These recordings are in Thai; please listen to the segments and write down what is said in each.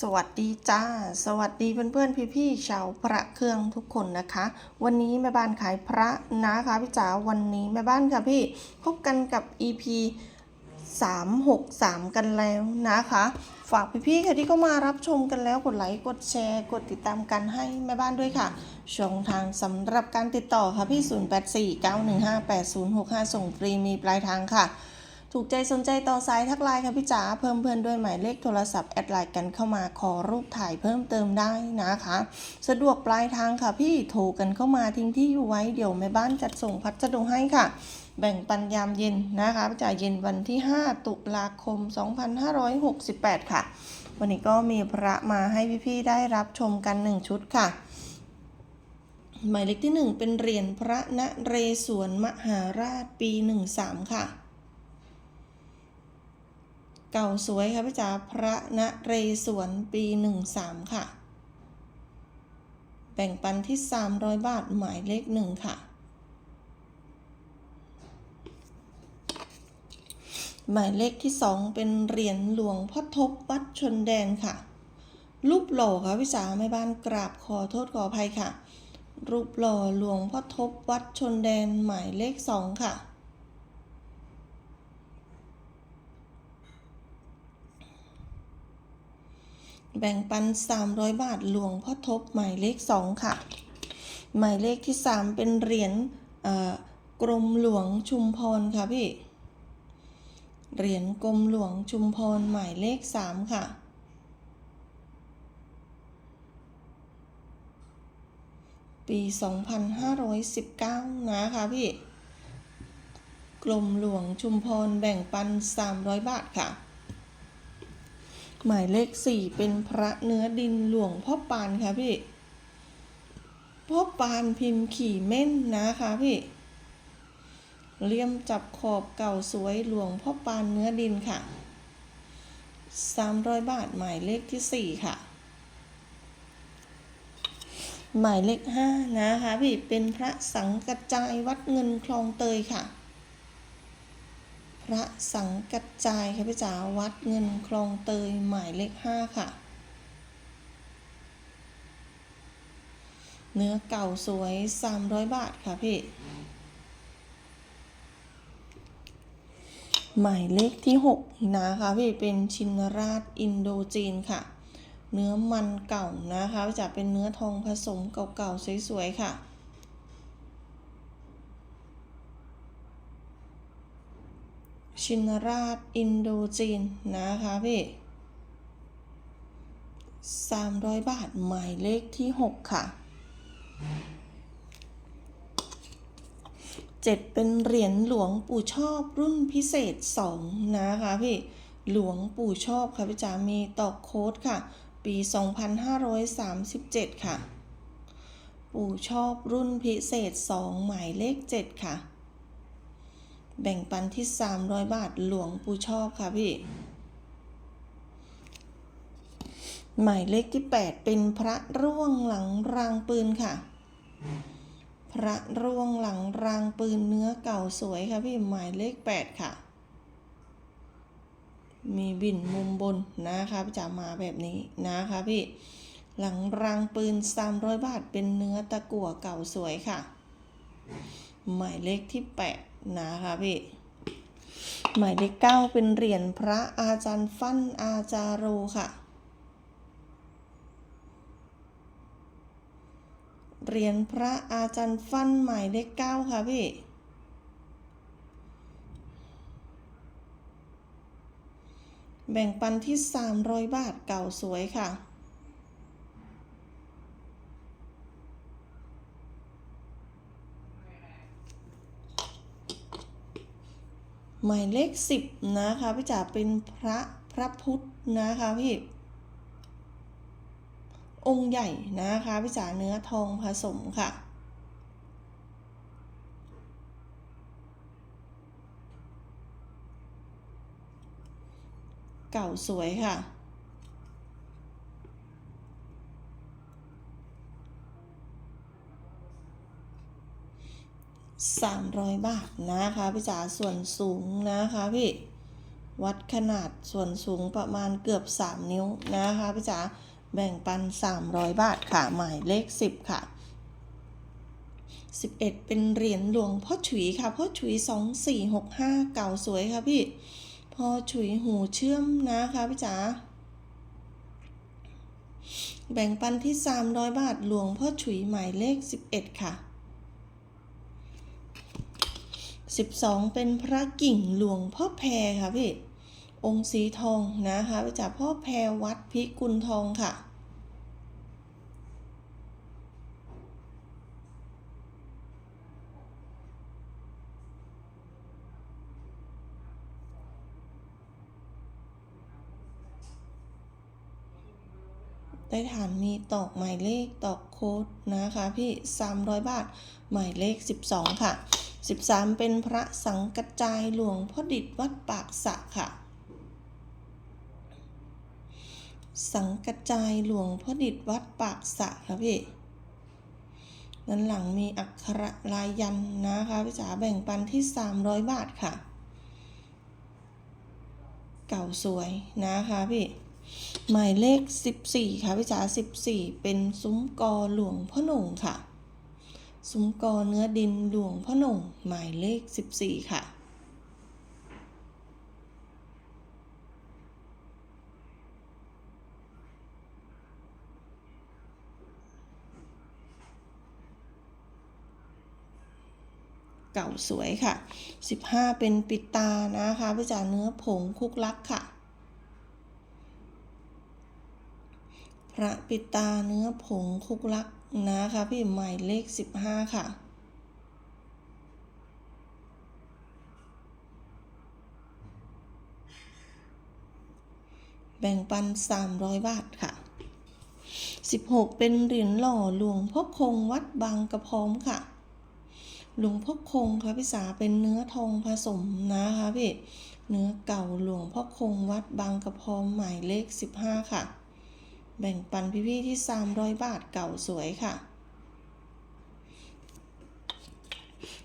สวัสดีจ้า สวัสดีเพื่อนๆพี่ๆชาวพระเครื่องทุกคนนะคะ วันนี้แม่บ้านขายพระนะคะพี่จ๋าวันนี้แม่บ้านค่ะพี่พบกันกับ EP 363 กันแล้วนะคะ ฝากพี่ๆค่ะที่เข้ามารับชมกันแล้วกดไลค์กดแชร์ กดติดตามกันให้แม่บ้านด้วยค่ะช่องทางสำหรับการติดต่อค่ะพี่ 0849158065 ส่งฟรีมีปลายทางค่ะ ถูกใจสนใจต่อสายทักไลน์ค่ะพี่จ๋าเพิ่มเพื่อนด้วยหมายเลขโทรศัพท์แอดไลน์กันเข้ามาขอรูปถ่ายเพิ่มเติมได้นะคะ สะดวกปลายทางค่ะพี่โทรกันเข้ามาทิ้งที่อยู่ไว้เดี๋ยวแม่บ้านจัดส่งพัสดุให้ค่ะ แบ่งปันยามเย็นนะคะพี่จ๋าเย็นวันที่ 5 ตุลาคม 2568 ค่ะ วันนี้ก็มีพระมาให้พี่ๆได้รับชมกัน 1 ชุดค่ะหมายเลขที่ 1 เป็นเหรียญพระนเรศวรมหาราชปี 13 ค่ะ เก่าสวยค่ะพี่จ๋าพระนเรศวรปี13ค่ะ แบ่งปันที่300บาทหมายเลขหนึ่งค่ะ หมายเลขที่2เป็นเหรียญหลวงพ่อทบวัดชนแดนค่ะ รูปหล่อค่ะพี่จ๋าแม่บ้านกราบขอโทษขออภัยค่ะ รูปหล่อหลวงพ่อทบวัดชนแดนหมายเลข2ค่ะ แบ่งปัน 300 บาทหลวงพ่อทบหมายเลข 2 ค่ะ หมายเลขที่ 3 เป็นเหรียญกรมหลวงชุมพรค่ะพี่ เหรียญกรมหลวงชุมพรหมายเลข 3 ค่ะ ปี 2519 นะคะพี่ กรมหลวงชุมพรแบ่งปัน 300 บาทค่ะ หมายเลข4เป็นพระเนื้อดินหลวงพ่อปานค่ะพี่พ่อปานพิมพ์ขี่เม่นนะคะพี่เลี่ยมจับขอบเก่าสวยหลวงพ่อปานเนื้อดินค่ะ 300 บาทหมายเลขที่ 4 ค่ะ หมายเลข 5 นะคะพี่เป็นพระสังกัจจายวัดเงินคลองเตยค่ะ พระสังกัจจายค่ะพี่จ๋าวัดเงินคลองเตยหมายเลข5ค่ะ เนื้อเก่าสวย 300 บาทค่ะพี่ หมายเลขที่6นะคะพี่เป็นชินราชอินโดจีนค่ะ เนื้อมันเก่านะคะจะเป็นเนื้อทองผสมเก่าๆสวยๆค่ะ ชินราชอินโดจีนนะคะพี่300บาทหมายเลขที่6ค่ะเจ็ดเป็นเหรียญหลวงปู่ชอบรุ่นพิเศษ2นะคะพี่หลวงปู่ชอบค่ะพี่จ๋ามีตอกโค้ดค่ะ ปี 2537 ค่ะ ปู่ชอบรุ่นพิเศษ 2 หมายเลข 7 ค่ะ แบ่งปันที่ 300 บาทหลวงปู่ชอบค่ะพี่ หมายเลขที่ 8 เป็นพระร่วงหลังรางปืนค่ะ พระร่วงหลังรางปืนเนื้อเก่าสวยค่ะพี่หมายเลข 8 ค่ะ มีบินมุมบนนะคะพี่จะมาแบบนี้นะคะพี่ หลังรางปืน 300 บาทเป็นเนื้อตะกั่วเก่าสวยค่ะ หมายเลขที่ 8 นะคะพี่หมายเลข9เป็นเหรียญพระอาจารย์ฟั่นอาจาโรค่ะเหรียญพระอาจารย์ฟั่นหมายเลข9ค่ะพี่แบ่งปันที่ 300 บาทเก่าสวยค่ะ หมายเลข10นะคะพี่จ๋าเป็นพระพระพุทธนะคะพี่ องค์ใหญ่นะคะพี่จ๋าเนื้อทองผสมค่ะเก่าสวยค่ะ 300 บาทนะคะพี่จ๋าส่วนสูงนะคะพี่วัดขนาดส่วนสูงประมาณเกือบ 3 นิ้วนะคะพี่จ๋าแบ่งปัน 300 บาทค่ะ หมายเลข 10 ค่ะ 11 เป็นเหรียญหลวงพ่อฉุยค่ะพ่อฉุย 2465 เก่าสวยค่ะพี่พ่อฉุยหูเชื่อมนะคะพี่จ๋าแบ่งปันที่ 300 บาทหลวงพ่อฉุยหมายเลข 11 ค่ะ 12 เป็นพระกิ่งหลวงพ่อแพรค่ะพี่ องค์สีทองนะคะไปจากพ่อแพรวัดพิกุลทองค่ะ ใต้ฐานมีตอกหมายเลขตอกโค้ดนะคะพี่ 300 บาท หมายเลข 12 ค่ะ 13 เป็นพระสังกัจจายหลวงพ่อดิษวัดปากสะค่ะ สังกัจจายหลวงพ่อดิษวัดปากสะค่ะพี่ด้านหลังมีอักขระลายยันนะคะพี่จ๋าแบ่งปันที่ 300 บาทค่ะ เก่าสวยนะคะพี่หมายเลข 14 ค่ะพี่จ๋า14 เป็นซุ้มกอหลวงพ่อหนุ่งค่ะ ซุ้มกอเนื้อดินหลวงพ่อหนุ่งหมายเลข 14 ค่ะ เก่าสวยค่ะ 15 เป็นปิดตานะคะพี่จ๋าเนื้อผงคุกลักค่ะ พระปิดตาเนื้อผงคุกลัก นะคะพี่หมายเลข 15 ค่ะ แบ่งปัน 300 บาทค่ะ 16 เป็นเหรียญหล่อหลวงพ่อคงวัดบางกระพร้อมค่ะ หลวงพ่อคงค่ะพี่สาเป็นเนื้อทองผสมนะคะพี่ เนื้อเก่าหลวงพ่อคงวัดบางกระพร้อมหมายเลข 15 ค่ะ แบ่งปันพี่ๆที่ 300 บาทเก่าสวยค่ะ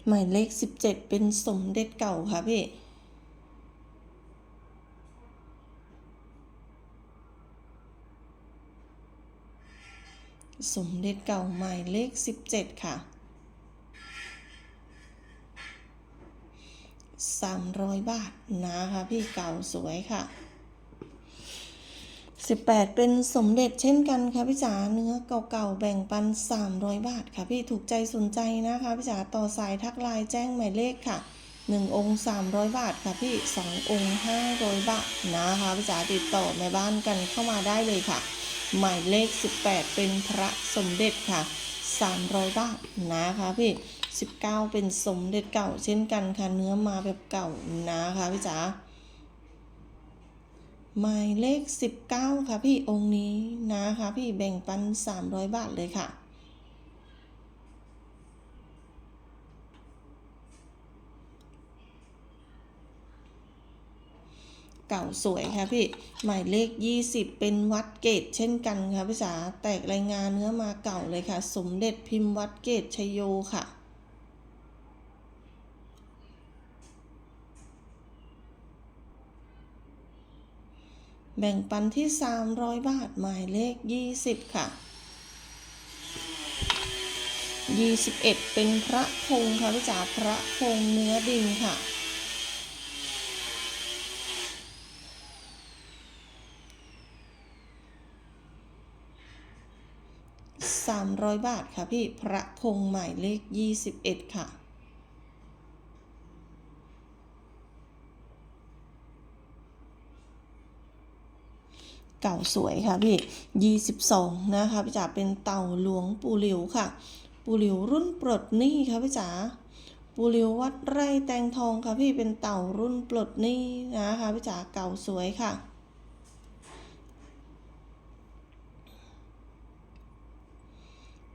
หมายเลข 17 เป็นสมเด็จเก่าค่ะพี่สมเด็จเก่าหมายเลข 17 ค่ะ 300 บาทนะคะพี่เก่าสวยค่ะ 18 เป็นสมเด็จเช่นกันค่ะพี่จ๋าเนื้อเก่าๆแบ่งปัน 300 บาทค่ะพี่ถูกใจสนใจนะคะพี่จ๋าต่อสายทักไลน์แจ้งหมายเลขค่ะ 1 องค์ 300 บาทค่ะพี่ 2 องค์ 500 บาทนะคะพี่จ๋าติดต่อแม่บ้านกันเข้ามาได้เลยค่ะ หมายเลข 18 เป็นพระสมเด็จค่ะ 300 บาทนะคะพี่19 เป็นสมเด็จเก่าเช่นกันค่ะเนื้อมาแบบเก่านะคะพี่จ๋า หมายเลข 19 ค่ะพี่องค์นี้นะคะพี่แบ่งปัน 300 บาทเลยค่ะ เก่าสวยค่ะพี่ หมายเลข 20 เป็นวัดเกตเช่นกันค่ะพี่สาแตกรายงานเนื้อมาเก่าเลยค่ะ สมเด็จพิมพ์วัดเกตชยโยค่ะ แบ่งปันที่ 300 บาทหมายเลข 20 ค่ะ 21 เป็นพระคงค่ะพี่จ๋าพระคงเนื้อดินค่ะ 300 บาทค่ะพี่พระคงหมายเลข 21 ค่ะ เก่าสวยค่ะพี่ 22 นะคะพี่จ๋าเป็นเต่าหลวงปูหลิวค่ะ ปูหลิวรุ่นปลดหนี้ค่ะพี่จ๋าปูหลิววัดไร่แตงทองค่ะพี่เป็นเต่ารุ่นปลดหนี้นะคะพี่จ๋าเก่าสวยค่ะ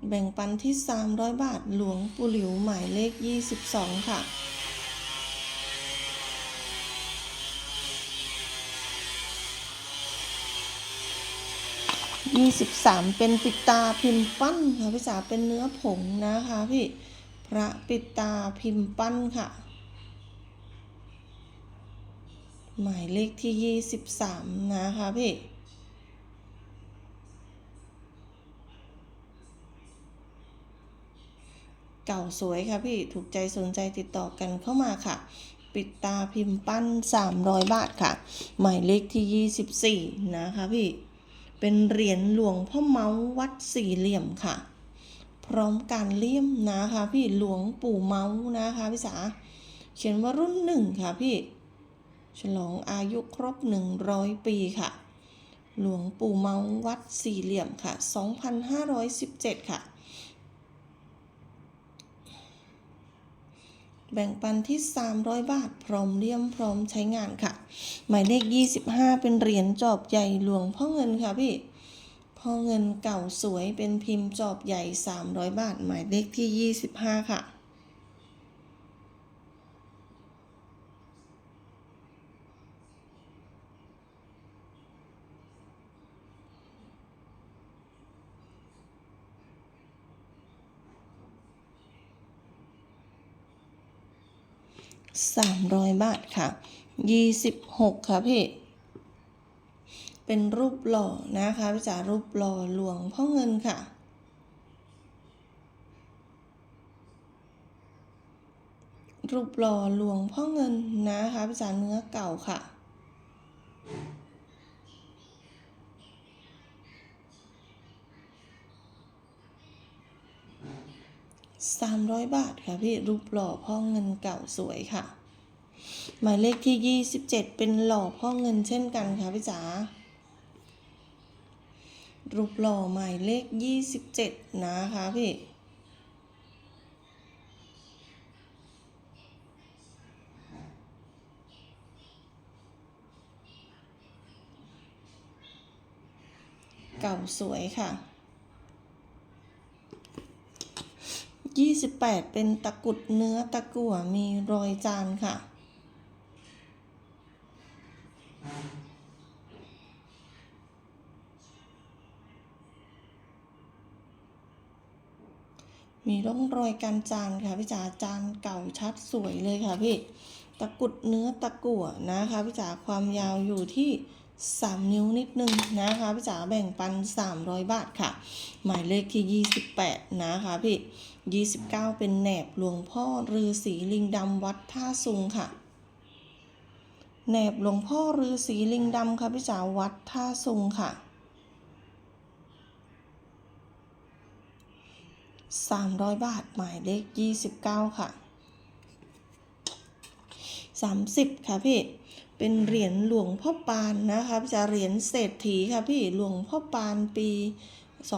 แบ่งปันที่ 300 บาทหลวงปูหลิวหมายเลข 22 ค่ะ 23เป็นปิดตาพิมพ์ปั้นค่ะพี่จ๋าเป็นเนื้อผงนะคะพี่พระปิดตาพิมพ์ปั้นค่ะ หมายเลขที่23นะคะพี่เก่าสวยค่ะพี่ถูกใจสนใจติดต่อกันเข้ามาค่ะ ปิดตาพิมพ์ปั้น 300 บาทค่ะ หมายเลขที่ 24 นะคะพี่ เป็นเหรียญหลวงพ่อเมาวัดสี่เหลี่ยมค่ะ พร้อมการเลี่ยมนะคะพี่หลวงปู่เมานะคะพี่สาเขียนว่ารุ่นหนึ่งค่ะพี่ฉลองอายุครบ 100 ปีค่ะ หลวงปู่เมาวัดสี่เหลี่ยมค่ะ 2517 ค่ะ แบ่งปันที่ 300 บาท พร้อมเลี่ยมพร้อมใช้งานค่ะ หมายเลข 25 เป็นเหรียญจอบใหญ่หลวงพ่อเงินค่ะพี่พ่อเงินเก่าสวยเป็นพิมพ์จอบใหญ่ 300 บาท หมายเลขที่ 25 ค่ะ 300 บาทค่ะ 26 ค่ะพี่ เป็นรูปหล่อนะคะพี่จ๋ารูปหล่อหลวงพ่อเงินค่ะ รูปหล่อหลวงพ่อเงินนะคะพี่จ๋าเนื้อเก่าค่ะ300 บาทค่ะพี่รูปหล่อพ่อเงินเก่าสวยค่ะ หมายเลขที่ 27 เป็นหล่อพ่อเงินเช่นกันค่ะพี่จ๋ารูปหล่อหมายเลข 27 นะคะพี่เก่าสวยค่ะ 28 เป็นตะกุดเนื้อตะกั่วมีรอยจานค่ะ มีร่องรอยการจานค่ะพี่จ๋าจานเก่าชัดสวยเลยค่ะพี่ตะกุดเนื้อตะกั่วนะคะพี่จ๋าความยาวอยู่ที่ 3 นิ้วนิดนึงนะคะพี่จ๋าแบ่งปัน 300 บาทค่ะ หมายเลขที่ 28 นะคะพี่ 29 เป็นแหนบหลวงพ่อฤาษีลิงดำวัดท่าซุงค่ะ แหนบหลวงพ่อฤาษีลิงดำค่ะพี่จ๋าวัดท่าซุงค่ะ 300 บาทหมายเลข 29 ค่ะ 30 ค่ะพี่ เป็นเหรียญหลวงพ่อปานนะคะพี่จะเหรียญเศรษฐีค่ะพี่หลวงพ่อปานปี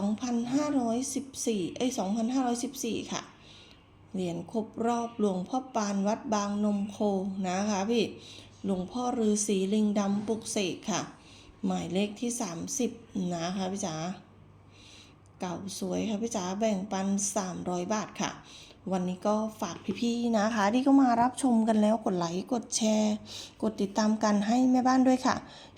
2514 เอ้ย 2514 ค่ะเหรียญครบรอบหลวงพ่อปานวัดบางนมโคนะคะพี่ หลวงพ่อฤาษีลิงดำปลุกเสกค่ะ หมายเลขที่ 30 นะคะพี่จ๋าเก่าสวยค่ะพี่จ๋าแบ่งปัน 300 บาทค่ะ วันนี้ก็ฝากพี่ๆนะคะ ที่เข้ามารับชมกันแล้วกดไลค์กดแชร์ กดติดตามกันให้แม่บ้านด้วยค่ะ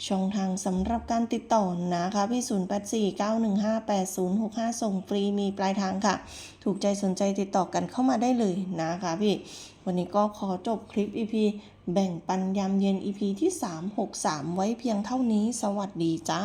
ช่องทางสำหรับการติดต่อนะคะพี่ 0849158065 ส่งฟรีมีปลายทางค่ะ ถูกใจสนใจติดต่อกันเข้ามาได้เลยนะคะพี่ วันนี้ก็ขอจบคลิป EP แบ่งปันยามเย็น EP ที่ 363 ไว้เพียงเท่านี้ สวัสดีจ้า